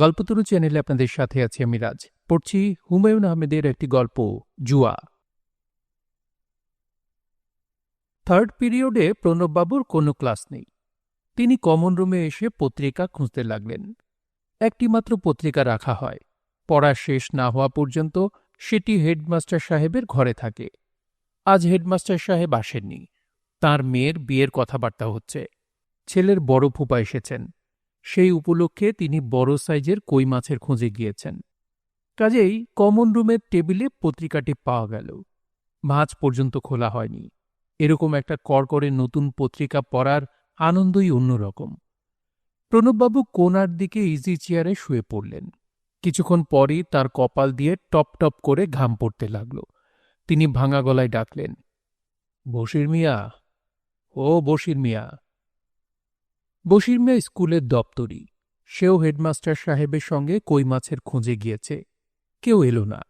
গল্পতরু চ্যানেলে আপনাদের সাথে আছি আমি রাজ। পড়ছি হুমায়ুন আহমেদের একটি গল্প, জুয়া। থার্ড পিরিয়ডে প্রণববাবুর কোনো ক্লাস নেই। তিনি কমন রুমে এসে পত্রিকা খুঁজতে লাগলেন। একটি মাত্র পত্রিকা রাখা হয়। পড়া শেষ না হওয়া পর্যন্ত সেটি হেডমাস্টার সাহেবের ঘরে থাকে। আজ হেডমাস্টার সাহেব আসেননি। তার মেয়ের বিয়ের কথাবার্তা হচ্ছে। ছেলের বড় ফুপা এসেছেন। সেই উপলক্ষে তিনি বড় সাইজের কই মাছের খোঁজে গিয়েছেন। কাজেই কমন রুমের টেবিলে পত্রিকাটি পাওয়া গেল। মাছ পর্যন্ত খোলা হয়নি। এরকম একটা করকরে নতুন পত্রিকা পড়ার আনন্দই অন্যরকম। প্রণববাবু কোনার দিকে ইজি চেয়ারে শুয়ে পড়লেন। কিছুক্ষণ পরই তার কপাল দিয়ে টপ টপ করে ঘাম পড়তে লাগল। তিনি ভাঙা গলায় ডাকলেন, বশির মিয়া? ও বশির মিয়া। বশির মিয়া স্কুলের দপ্তরি সেও হেডমাস্টার সাহেবের সঙ্গে কই মাছের খোঁজে গিয়েছে। কেউ এলো না।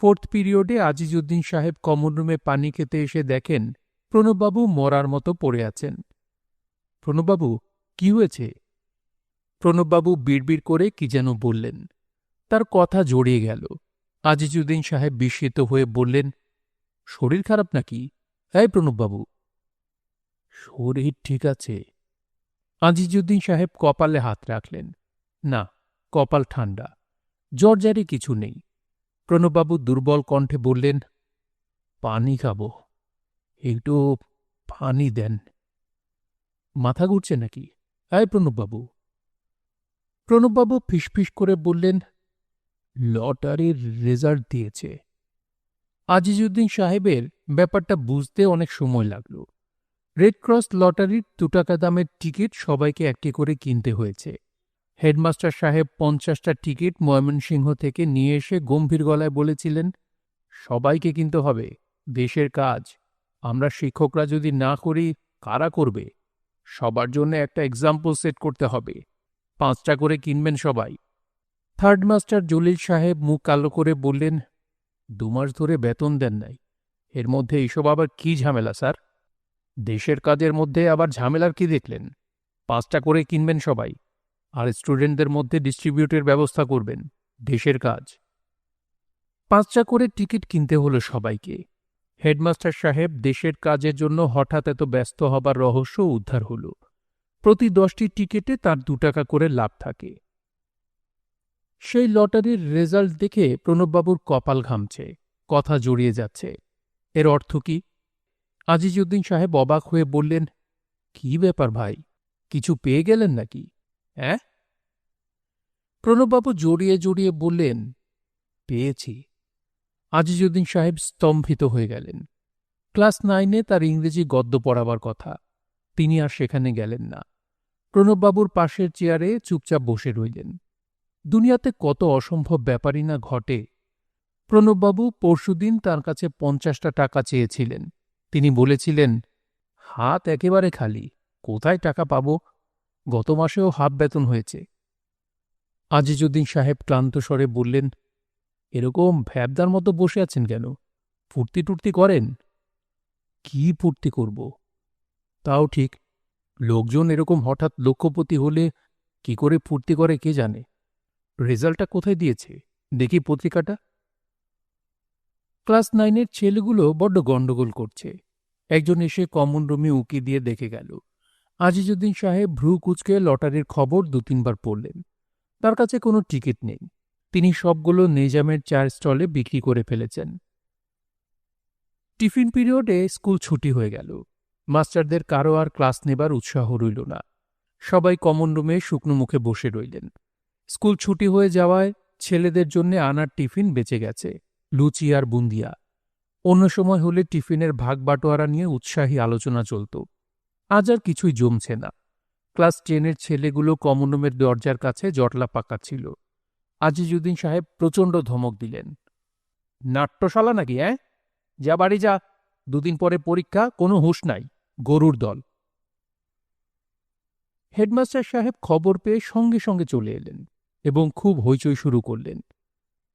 ফোর্থ পিরিয়ডে আজিজুদ্দিন সাহেব কমন রুমে পানি খেতে এসে দেখেন প্রণববাবু মরার মতো পড়ে আছেন। প্রণববাবু, কি হয়েছে? প্রণববাবু বিড়বিড় করে কি যেন বললেন। তার কথা জড়িয়ে গেল। আজিজুদ্দিন সাহেব বিস্মিত হয়ে বললেন, শরীর খারাপ নাকি? হ্যাঁ প্রণববাবু। শরীর ঠিক আছে। আজিজুদ্দিন সাহেব কপালে হাত রাখলেন। না, কপাল ঠান্ডা জ্বরজারি কিছু নেই। প্রণববাবু দুর্বল কণ্ঠে বললেন, পানি খাব। একটু পানি দেন। মাথা ঘুরছে নাকি? আয় প্রণববাবু। প্রণববাবু ফিসফিস করে বললেন, লটারির রেজাল্ট দিয়েছে। আজিজুদ্দিন সাহেবের ব্যাপারটা বুঝতে অনেক সময় লাগল। রেড ক্রস লটারির দু টাকা দামের টিকিট সবাইকে একটি করে কিনতে হয়েছে। হেডমাস্টার সাহেব পঞ্চাশটা টিকিট ময়মনসিংহ থেকে নিয়ে এসে গম্ভীর গলায় বলেছিলেন, সবাইকে কিনতে হবে, দেশের কাজ। আমরা শিক্ষকরা যদি না করি, কারা করবে? সবার জন্য একটা এক্সাম্পল সেট করতে হবে। পাঁচটা করে কিনবেন সবাই। থার্ড মাস্টার জলিল সাহেব মুখ কালো করে বললেন দুমাস ধরে বেতন দেন নাই। এর মধ্যে এইসব আবার কি ঝামেলা, স্যার? দেশের কাজের মধ্যে আবার ঝামেলার কি দেখলেন? পাঁচটা করে কিনবেন সবাই, আর স্টুডেন্টদের মধ্যে ডিস্ট্রিবিউটের ব্যবস্থা করবেন, দেশের কাজ। পাঁচটা করে টিকিট কিনতে হলো সবাইকে। হেডমাস্টার সাহেব দেশের কাজের জন্য হঠাৎ এত ব্যস্ত হবার রহস্য উদ্ধার হল। প্রতি দশটি টিকিটে তার দু টাকা করে লাভ থাকে। সেই লটারির রেজাল্ট দেখে প্রণববাবুর কপাল ঘামছে, কথা জড়িয়ে যাচ্ছে। এর অর্থ কি? আজিজুদ্দিন সাহেব অবাক হয়ে বললেন, কি ব্যাপার ভাই, কিছু পেয়ে গেলেন নাকি? হ্যাঁ প্রণববাবু জড়িয়ে জড়িয়ে বললেন, পেয়েছি। আজিজুদ্দিন সাহেব স্তম্ভিত হয়ে গেলেন। ক্লাস নাইনে তার ইংরেজি গদ্য পড়াবার কথা। তিনি আর সেখানে গেলেন না। প্রণববাবুর পাশের চেয়ারে চুপচাপ বসে রইলেন। দুনিয়াতে কত অসম্ভব ব্যাপারই না ঘটে। প্রণববাবু পরশুদিন তার কাছে পঞ্চাশটা টাকা চেয়েছিলেন। তিনি বলেছিলেন, হাত একেবারে খালি, কোথায় টাকা পাব? গত মাসেও হাফ বেতন হয়েছে। আজিজুদ্দিন সাহেব ক্লান্ত স্বরে বললেন, এরকম ভ্যাবদার মতো বসে আছেন কেন? ফুর্তি টুর্তি করেন? কি ফুর্তি করব? তাও ঠিক, লোকজন এরকম হঠাৎ লক্ষ্যপতি হলে কি করে ফুর্তি করে কে জানে? রেজাল্টটা কোথায় দিয়েছে? দেখি পত্রিকাটা। ক্লাস নাইনের ছেলেগুলো বড্ড গণ্ডগোল করছে। একজন এসে কমন রুমে উঁকি দিয়ে দেখে গেল। আজিজুদ্দিন সাহেব ভ্রু কুচকে লটারির খবর দু তিনবার পড়লেন। তার কাছে কোনো টিকিট নেই। তিনি সবগুলো নিজামের চার স্টলে বিক্রি করে ফেলেছেন। টিফিন পিরিয়ডে স্কুল ছুটি হয়ে গেল। মাস্টারদের কারও আর ক্লাস নেবার উৎসাহ রইল না। সবাই কমন রুমে শুকনো মুখে বসে রইলেন। স্কুল ছুটি হয়ে যাওয়ায় ছেলেদের জন্য আনার টিফিন বেঁচে গেছে। লুচি আর বুন্দিয়া। অন্য সময় হলে টিফিনের ভাগ বাটোয়ারা নিয়ে উৎসাহী আলোচনা চলত। আজ আর কিছুই জমছে না। ক্লাস টেনের ছেলেগুলো কমন রুমের দরজার কাছে জটলা পাকাচ্ছিল আজিজুদ্দিন সাহেব প্রচণ্ড ধমক দিলেন। নাট্যশালা নাকি, অ্যাঁ? যা বাড়ি যা। দুদিন পরে পরীক্ষা, কোনো হুঁশ নাই। গরুর দল। হেডমাস্টার সাহেব খবর পেয়ে সঙ্গে সঙ্গে চলে এলেন এবং খুব হইচই শুরু করলেন।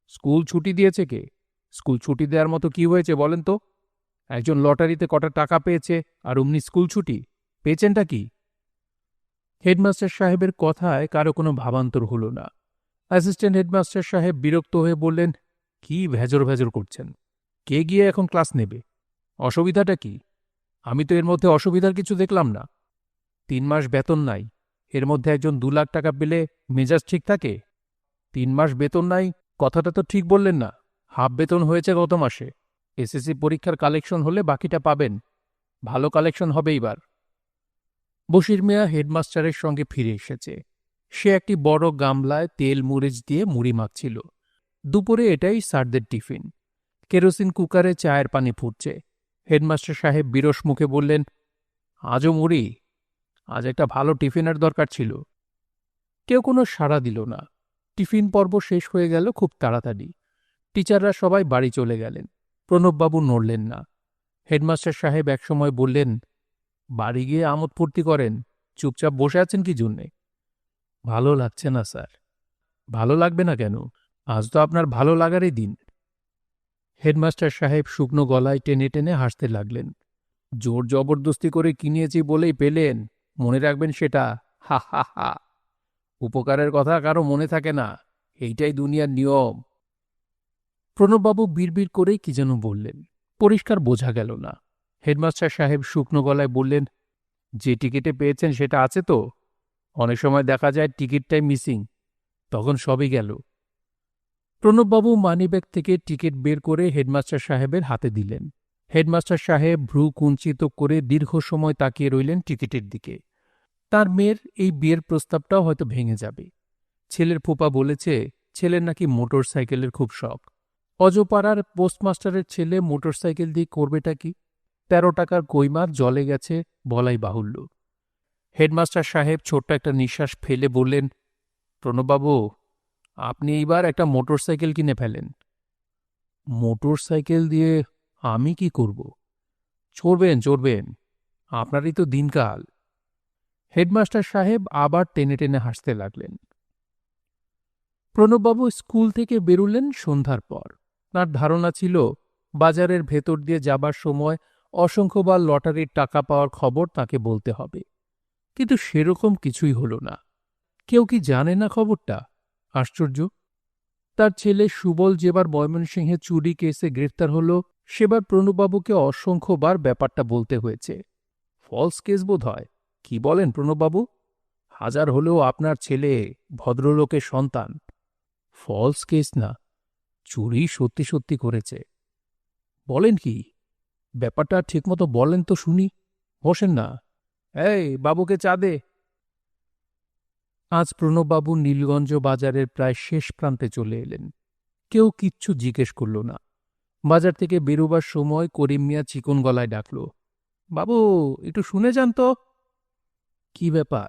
স্কুল ছুটি দিয়েছে কে? স্কুল ছুটি দেওয়ার মতো কি হয়েছে বলেন তো? একজন লটারিতে কটা টাকা পেয়েছে আর অমনি স্কুল ছুটি? পেয়েছেনটা কি? হেডমাস্টার সাহেবের কথায় কারও কোনো ভাবান্তর হল না। অ্যাসিস্ট্যান্ট হেডমাস্টার সাহেব বিরক্ত হয়ে বললেন, কি ভেজর ভেজর করছেন? কে গিয়ে এখন ক্লাস নেবে? অসুবিধাটা কি? আমি তো এর মধ্যে অসুবিধার কিছু দেখলাম না। তিন মাস বেতন নাই। এর মধ্যে একজন দু লাখ টাকা পেলে মেজাজ ঠিক থাকে? তিন মাস বেতন নাই? কথাটা তো ঠিক বললেন না। হাফ বেতন হয়েছে গত মাসে। এসএসসি পরীক্ষার কালেকশন হলে বাকিটা পাবেন। ভালো কালেকশন হবে এবার বশির মিয়া হেডমাস্টারের সঙ্গে ফিরে এসেছে। সে একটি বড় গামলায় তেল মরিচ দিয়ে মুড়ি মাখছিল। দুপুরে এটাই স্যারদের টিফিন। কেরোসিন কুকারে চায়ের পানি ফুটছে। হেডমাস্টার সাহেব বিরস মুখে বললেন, আজও মুড়ি? আজ একটা ভালো টিফিনের দরকার ছিল। কেউ কোনো সাড়া দিল না। টিফিন পর্ব শেষ হয়ে গেল খুব তাড়াতাড়ি। টিচাররা সবাই বাড়ি চলে গেলেন। প্রণববাবু নড়লেন না। হেডমাস্টার সাহেব একসময় বললেন, বাড়ি গিয়ে আমোদ ফুর্তি করেন। চুপচাপ বসে আছেন কি জন্যে? ভালো লাগছে না, স্যার। ভালো লাগবে না কেন? আজ তো আপনার ভালো লাগারই দিন। হেডমাস্টার সাহেব শুকনো গলায় টেনে টেনে হাসতে লাগলেন। জোর জবরদস্তি করে কিনিয়েছি বলেই পেলেন। মনে রাখবেন সেটা। হা হা হা। উপকারের কথা কারও মনে থাকে না। এইটাই দুনিয়ার নিয়ম। প্রণববাবু বিড়বিড় করেই কি যেন বললেন। পরিষ্কার বোঝা গেল না। হেডমাস্টার সাহেব শুকনো গলায় বললেন, যে টিকিটে পেয়েছেন সেটা আছে তো? অনেক সময় দেখা যায় টিকিটটাই মিসিং। তখন সবই গেল। প্রণববাবু মানিব্যাগ থেকে টিকিট বের করে হেডমাস্টার সাহেবের হাতে দিলেন। হেডমাস্টার সাহেব ভ্রু কুঞ্চিত করে দীর্ঘ সময় তাকিয়ে রইলেন টিকিটের দিকে। তার মেয়ের এই বিয়ের প্রস্তাবটাও হয়তো ভেঙে যাবে। ছেলের ফুপা বলেছে, ছেলের নাকি মোটর সাইকেলের খুব শখ। অজপাড়ার পোস্টমাস্টারের ছেলে মোটরসাইকেল দিয়ে করবেটা কি? তেরো টাকার কৈমার জলে গেছে, বলাই বাহুল্য। হেডমাস্টার সাহেব ছোট্ট একটা নিঃশ্বাস ফেলে বললেন, প্রণববাবু, আপনি এইবার একটা মোটরসাইকেল কিনে ফেলেন। মোটর সাইকেল দিয়ে আমি কি করব? চড়বেন চড়বেন, আপনারই তো দিনকাল। হেডমাস্টার সাহেব আবার টেনে টেনে হাসতে লাগলেন। প্রণববাবু স্কুল থেকে বেরুলেন সন্ধ্যার পর। তার ধারণা ছিল বাজারের ভেতর দিয়ে যাবার সময় অসংখ্যবার লটারির টাকা পাওয়ার খবর তাকে বলতে হবে। কিন্তু সেরকম কিছুই হল না। কেউ কি জানে না খবরটা? আশ্চর্য। তার ছেলে সুবল যেবার ময়মনসিংহে চুরি কেসে গ্রেফতার হল, সেবার প্রণববাবুকে অসংখ্যবার ব্যাপারটা বলতে হয়েছে। ফলস কেস বোধ হয় কি বলেন প্রণববাবু? হাজার হলেও আপনার ছেলে ভদ্রলোকের সন্তান। ফলস কেস না। চুরি সত্যি সত্যি করেছে। বলেন কি? ব্যাপারটা ঠিকমতো বলেন তো শুনি। বসেন না। এই, বাবুকে চা দে। আজ প্রণববাবু নীলগঞ্জ বাজারের প্রায় শেষ প্রান্তে চলে এলেন। কেউ কিচ্ছু জিজ্ঞেস করল না। বাজার থেকে বেরোবার সময় করিম মিয়া চিকন গলায় ডাকল, বাবু, একটু শুনে যান তো। কি ব্যাপার?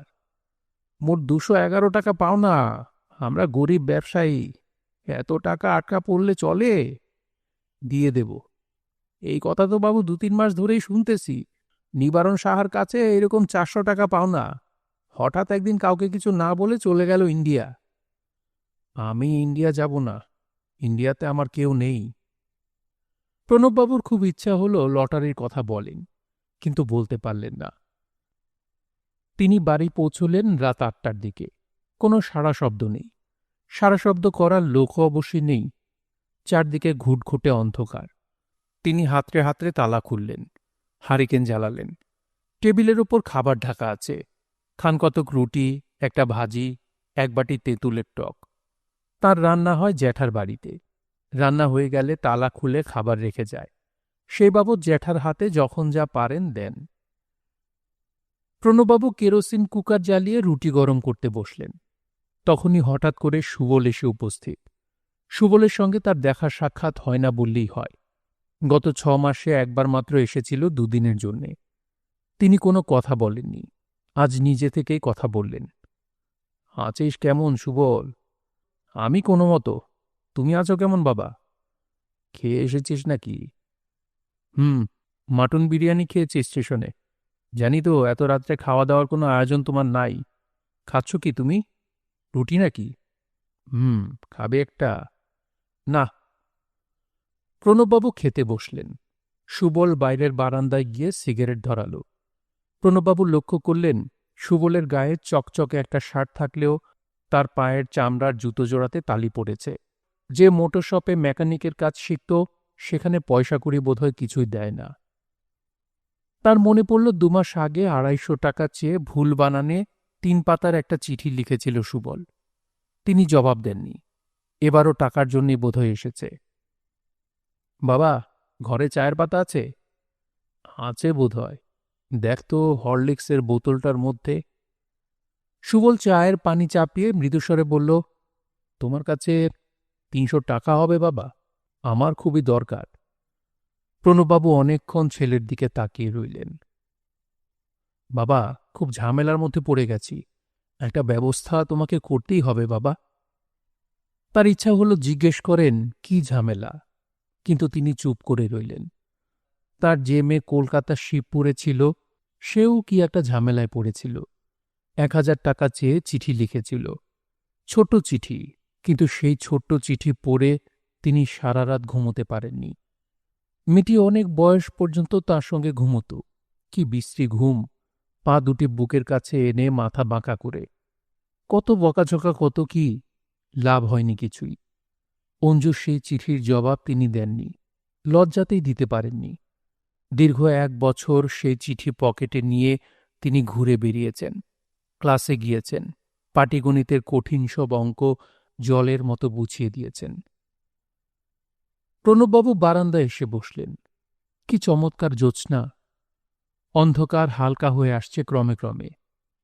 মোট দুশো এগারো টাকা পাও না। আমরা গরিব ব্যবসায়ী। এত টাকা আটকা পড়লে চলে? দিয়ে দেব। এই কথা তো বাবু দু তিন মাস ধরেই শুনতেছি। নিবারণ সাহার কাছে এরকম চারশো টাকা পাও না। হঠাৎ একদিন কাউকে কিছু না বলে চলে গেল ইন্ডিয়া। আমি ইন্ডিয়া যাব না। ইন্ডিয়াতে আমার কেউ নেই। প্রণববাবুর খুব ইচ্ছা হলো লটারির কথা বলেন, কিন্তু বলতে পারলেন না। তিনি বাড়ি পৌঁছলেন রাত আটটার দিকে। কোনো সাড়া শব্দ নেই। সারা শব্দ করার লোকও অবশ্যই নেই। চারদিকে ঘুটঘুটে অন্ধকার। তিনি হাতড়ে হাতড়ে তালা খুললেন, হারিকেন জ্বালালেন। টেবিলের ওপর খাবার ঢাকা আছে। খান কতক রুটি, একটা ভাজি, এক বাটি তেঁতুলের টক। তার রান্না হয় জ্যাঠার বাড়িতে। রান্না হয়ে গেলে তালা খুলে খাবার রেখে যায়। সে বাবদ জ্যাঠার হাতে যখন যা পারেন দেন। প্রণবাবু কেরোসিন কুকার জ্বালিয়ে রুটি গরম করতে বসলেন। তখনই হঠাৎ করে সুবল এসে উপস্থিত। সুবলের সঙ্গে তার দেখা সাক্ষাৎ হয় না বললেই হয়। গত ছ মাসে একবার মাত্র এসেছিল দুদিনের জন্যে। তিনি কোনো কথা বলেননি। আজ নিজে থেকেই কথা বললেন। আছিস কেমন, সুবল? আমি কোনো মতো। তুমি আছো কেমন, বাবা? খেয়ে এসেছিস নাকি? হুম, মাটন বিরিয়ানি খেয়েছি স্টেশনে। জানি তো, এত রাত্রে খাওয়া দাওয়ার কোনো আয়োজন তোমার নাই। খাচ্ছ কি তুমি? রুটি নাকি? হুম, খাবে একটা। না। প্রণববাবু খেতে বসলেন। সুবল বাইরের বারান্দায় গিয়ে সিগারেট ধরালো। প্রণববাবু লক্ষ্য করলেন, সুবলের গায়ে চকচকে একটা শার্ট থাকলেও তার পায়ের চামড়ার জুতো জোড়াতে তালি পড়েছে। যে মোটর শপে মেকানিকের কাজ শিখত, সেখানে পয়সা করি বোধহয় কিছুই দেয় না। তার মনে পড়ল, দুমাস আগে আড়াইশো টাকা চেয়ে ভুল বানানে তিন পাতার একটা চিঠি লিখেছিল সুবল। তিনি জবাব দেননি। এবারও টাকার জন্যই বোধহয় এসেছে। বাবা, ঘরে চায়ের পাতা আছে? আছে বোধহয়। দেখ তো হরলিক্সের বোতলটার মধ্যে। সুবল চায়ের পানি চাপিয়ে মৃদুস্বরে বলল, তোমার কাছে তিনশো টাকা হবে বাবা। আমার খুবই দরকার। প্রণববাবু অনেকক্ষণ ছেলের দিকে তাকিয়ে রইলেন। বাবা খুব ঝামেলার মধ্যে পড়ে গেছি। একটা ব্যবস্থা তোমাকে করতেই হবে, বাবা। তার ইচ্ছা হলো জিজ্ঞেস করেন, কি ঝামেলা? কিন্তু তিনি চুপ করে রইলেন। তার যে মেয়ে কলকাতার শিবপুরে ছিল, সেও কি একটা ঝামেলায় পড়েছিল। এক হাজার টাকা চেয়ে চিঠি লিখেছিল। ছোট চিঠি, কিন্তু সেই ছোট্ট চিঠি পড়ে তিনি সারা রাত ঘুমোতে পারেননি। মেয়েটি অনেক বয়স পর্যন্ত তার সঙ্গে ঘুমত। কি বিশ্রী ঘুম। পা দুটি বুকের কাছে এনে মাথা বাঁকা করে। কত বকাঝকা, কত কি? লাভ হয়নি কিছুই। অঞ্জু সেই চিঠির জবাব তিনি দেননি, লজ্জাতেই দিতে পারেননি। দীর্ঘ এক বছর সেই চিঠি পকেটে নিয়ে তিনি ঘুরে বেরিয়েছেন, ক্লাসে গিয়েছেন, পাটিগণিতের কঠিন সব অঙ্ক জলের মতো বুঝিয়ে দিয়েছেন। প্রণববাবু বারান্দায় এসে বসলেন, কি চমৎকার জ্যোৎস্না! অন্ধকার হালকা হয়ে আসছে ক্রমে ক্রমে।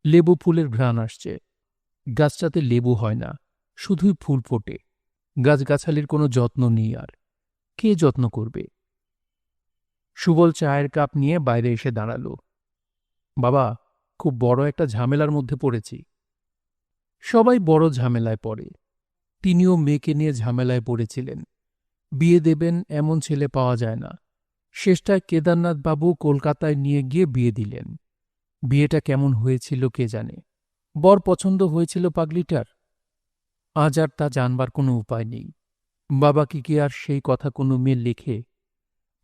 লেবু ফুলের ঘ্রাণ আসছে। গাছটাতে লেবু হয় না, শুধুই ফুল ফোটে। গাছগাছালির কোনো যত্ন নেই আর। কে যত্ন করবে? সুবল চায়ের কাপ নিয়ে বাইরে এসে দাঁড়াল। বাবা, খুব বড় একটা ঝামেলার মধ্যে পড়েছি। সবাই বড় ঝামেলায় পড়ে। তিনিও মেয়েকে নিয়ে ঝামেলায় পড়েছিলেন। বিয়ে দেবেন এমন ছেলে পাওয়া যায় না। শেষটায় কেদারনাথ বাবু কলকাতায় নিয়ে গিয়ে বিয়ে দিলেন। বিয়েটা কেমন হয়েছিল কে জানে? বর পছন্দ হয়েছিল পাগলিটার? আজ আর তা জানবার কোনো উপায় নেই। বাবাকে কি আর সেই কথা কোনো মেয়ে লেখে?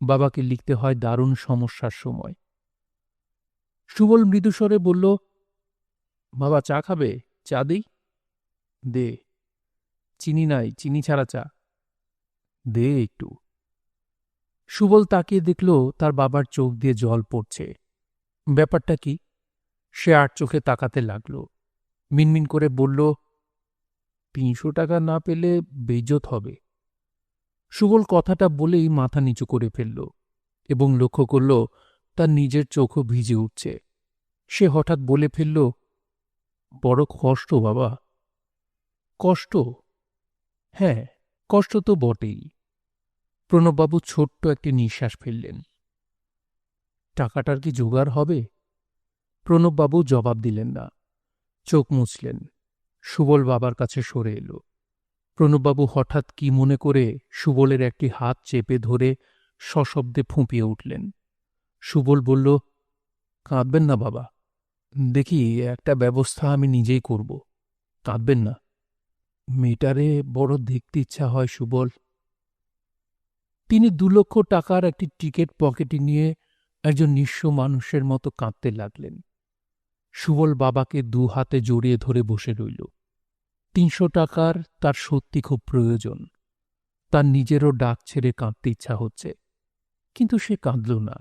বাবাকে লিখতে হয় দারুণ সমস্যার সময়। সুবল মৃদুস্বরে বলল, বাবা চা খাবে? চা দিই? দে। চিনি নাই, চিনি ছাড়া চা। দে একটু। সুবল তাকিয়ে দেখল তার বাবার চোখ দিয়ে জল পড়ছে। ব্যাপারটা কি? সে আর চোখে তাকাতে লাগল। মিনমিন করে বলল, তিনশো টাকা না পেলে বেজত হবে। সুবল কথাটা বলেই মাথা নিচু করে ফেলল এবং লক্ষ্য করল তার নিজের চোখও ভিজে উঠছে। সে হঠাৎ বলে ফেলল, বড় কষ্ট বাবা। কষ্ট? হ্যাঁ কষ্ট তো বটেই। প্রণববাবু ছোট্ট একটি নিঃশ্বাস ফেললেন। টাকাটার কি জোগাড় হবে? প্রণববাবু জবাব দিলেন না। চোখ মুছলেন। সুবল বাবার কাছে সরে এলো। প্রণববাবু হঠাৎ কি মনে করে সুবলের একটি হাত চেপে ধরে সশব্দে ফুঁপিয়ে উঠলেন। সুবল বলল, কাঁদবেন না বাবা। দেখি, একটা ব্যবস্থা আমি নিজেই করব। কাঁদবেন না। মেয়েটারে বড় দেখতে ইচ্ছা হয় সুবল। তিনি দু লক্ষ টাকার একটি টিকিট পকেটে নিয়ে একজন নিঃস্ব মানুষের মতো কাঁদতে লাগলেন। সুবল বাবাকে দু হাতে জড়িয়ে ধরে বসে রইল। তিনশো টাকার তার সত্যি খুব প্রয়োজন। তার নিজেরও ডাক ছেড়ে কাঁদতে ইচ্ছা হচ্ছে। কিন্তু সে কাঁদল না।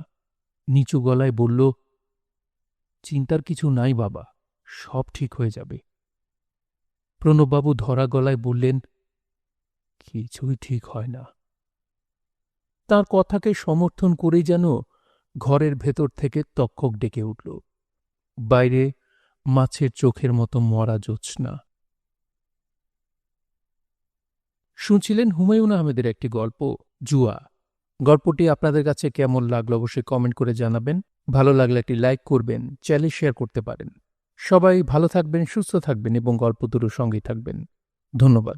নিচু গলায় বলল, চিন্তার কিছু নাই বাবা, সব ঠিক হয়ে যাবে। প্রণববাবু ধরা গলায় বললেন, কিছুই ঠিক হয় না। তার কথাকে সমর্থন করেই যেন ঘরের ভেতর থেকে তক্ষক ডেকে উঠল। বাইরে মাছের চোখের মতো মরা জ্যোৎস্না। শুনছিলেন হুমায়ুন আহমেদের একটি গল্প, জুয়া। গল্পটি আপনাদের কাছে কেমন লাগল অবশ্যই কমেন্ট করে জানাবেন। ভালো লাগলে একটি লাইক করবেন, চ্যানেল শেয়ার করতে পারেন। সবাই ভালো থাকবেন, সুস্থ থাকবেন এবং গল্প দুটোর সঙ্গেই থাকবেন। ধন্যবাদ।